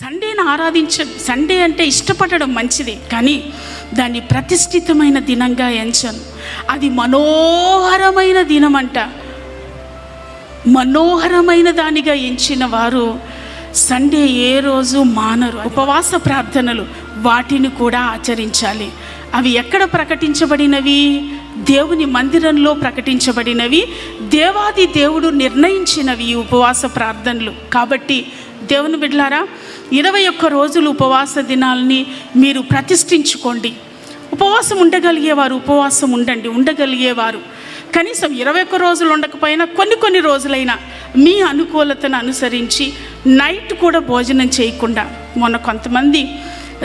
సండేని ఆరాధించ Sunday అంటే ఇష్టపడడం మంచిది కానీ దాన్ని ప్రతిష్ఠితమైన దినంగా ఎంచను అది మనోహరమైన దినమంట. మనోహరమైన దానిగా ఎంచిన వారు సండే ఏ రోజు మానరు. ఉపవాస ప్రార్థనలు వాటిని కూడా ఆచరించాలి. అవి ఎక్కడ ప్రకటించబడినవి? దేవుని మందిరంలో ప్రకటించబడినవి. దేవాది దేవుడు నిర్ణయించినవి ఈ ఉపవాస ప్రార్థనలు. కాబట్టి దేవుని బిడ్లారా ఇరవై ఒక్క రోజులు ఉపవాస దినాల్ని మీరు ప్రతిష్ఠించుకోండి. ఉపవాసం ఉండగలిగేవారు ఉపవాసం ఉండండి ఉండగలిగేవారు. కనీసం ఇరవై ఒక్క రోజులు ఉండకపోయినా కొన్ని కొన్ని రోజులైనా మీ అనుకూలతను అనుసరించి నైట్ కూడా భోజనం చేయకుండా మొన్న కొంతమంది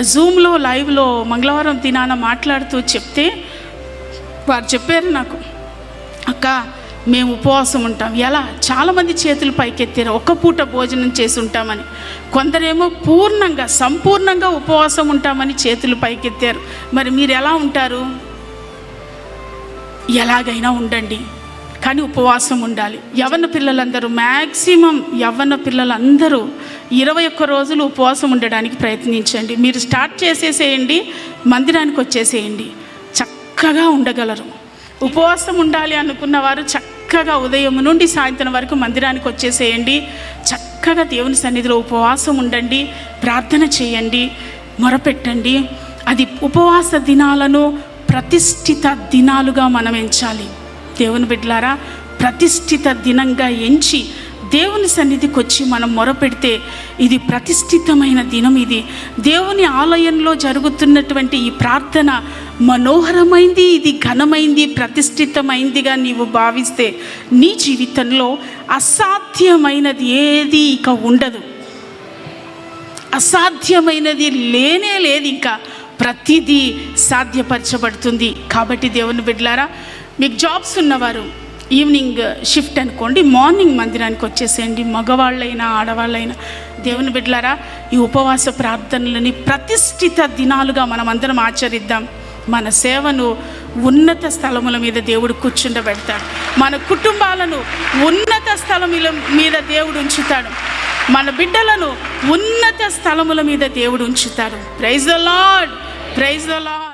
జూమ్లో లైవ్లో మంగళవారం దినాన మాట్లాడుతూ చెప్తే వారు చెప్పారు నాకు అక్క మేము ఉపవాసం ఉంటాం. ఎలా? చాలామంది చేతులు పైకెత్తారు ఒక్క పూట భోజనం చేసి ఉంటామని. కొందరేమో పూర్ణంగా సంపూర్ణంగా ఉపవాసం ఉంటామని చేతులు పైకెత్తారు. మరి మీరు ఎలా ఉంటారు? ఎలాగైనా ఉండండి. కానీ ఉపవాసం ఉండాలి. యవన పిల్లలందరూ మ్యాక్సిమం యవ్వన పిల్లలందరూ ఇరవై ఒక్క రోజులు ఉపవాసం ఉండడానికి ప్రయత్నించండి. మీరు స్టార్ట్ చేసేసేయండి మందిరానికి వచ్చేసేయండి. చక్కగా ఉండగలరు. ఉపవాసం ఉండాలి అనుకున్న వారు చక్కగా ఉదయం నుండి సాయంత్రం వరకు మందిరానికి వచ్చేసేయండి. చక్కగా దేవుని సన్నిధిలో ఉపవాసం ఉండండి. ప్రార్థన చేయండి. మొరపెట్టండి. అది ఉపవాస దినాలను ప్రతిష్ఠిత దినాలుగా మనం ఎంచాలి. దేవుని బిడ్డలారా ప్రతిష్ఠిత దినంగా ఎంచి దేవుని సన్నిధికి వచ్చి మనం మొరపెడితే ఇది ప్రతిష్ఠితమైన దినం ఇది. దేవుని ఆలయంలో జరుగుతున్నటువంటి ఈ ప్రార్థన మనోహరమైంది ఇది ఘనమైంది ప్రతిష్ఠితమైందిగా నీవు భావిస్తే నీ జీవితంలో అసాధ్యమైనది ఏది ఇక ఉండదు. అసాధ్యమైనది లేనే లేదు ఇంకా. ప్రతిదీ సాధ్యపరచబడుతుంది. కాబట్టి దేవుని బిడ్డలారా మీకు జాబ్స్ ఉన్నవారు ఈవినింగ్ షిఫ్ట్ అనుకోండి మార్నింగ్ మందిరానికి వచ్చేసేయండి. మగవాళ్ళైనా ఆడవాళ్ళైనా. దేవుని బిడ్డలారా ఈ ఉపవాస ప్రార్థనలని ప్రతిష్ఠిత దినాలుగా మనం అందరం ఆచరిద్దాం. మన సేవను ఉన్నత స్థలముల మీద దేవుడు కూర్చుండబెడతాడు. మన కుటుంబాలను ఉన్నత స్థలముల మీద దేవుడు ఉంచుతాడు. మన బిడ్డలను ఉన్నత స్థలముల మీద దేవుడు ఉంచుతాడు. Praise the Lord praise the Lord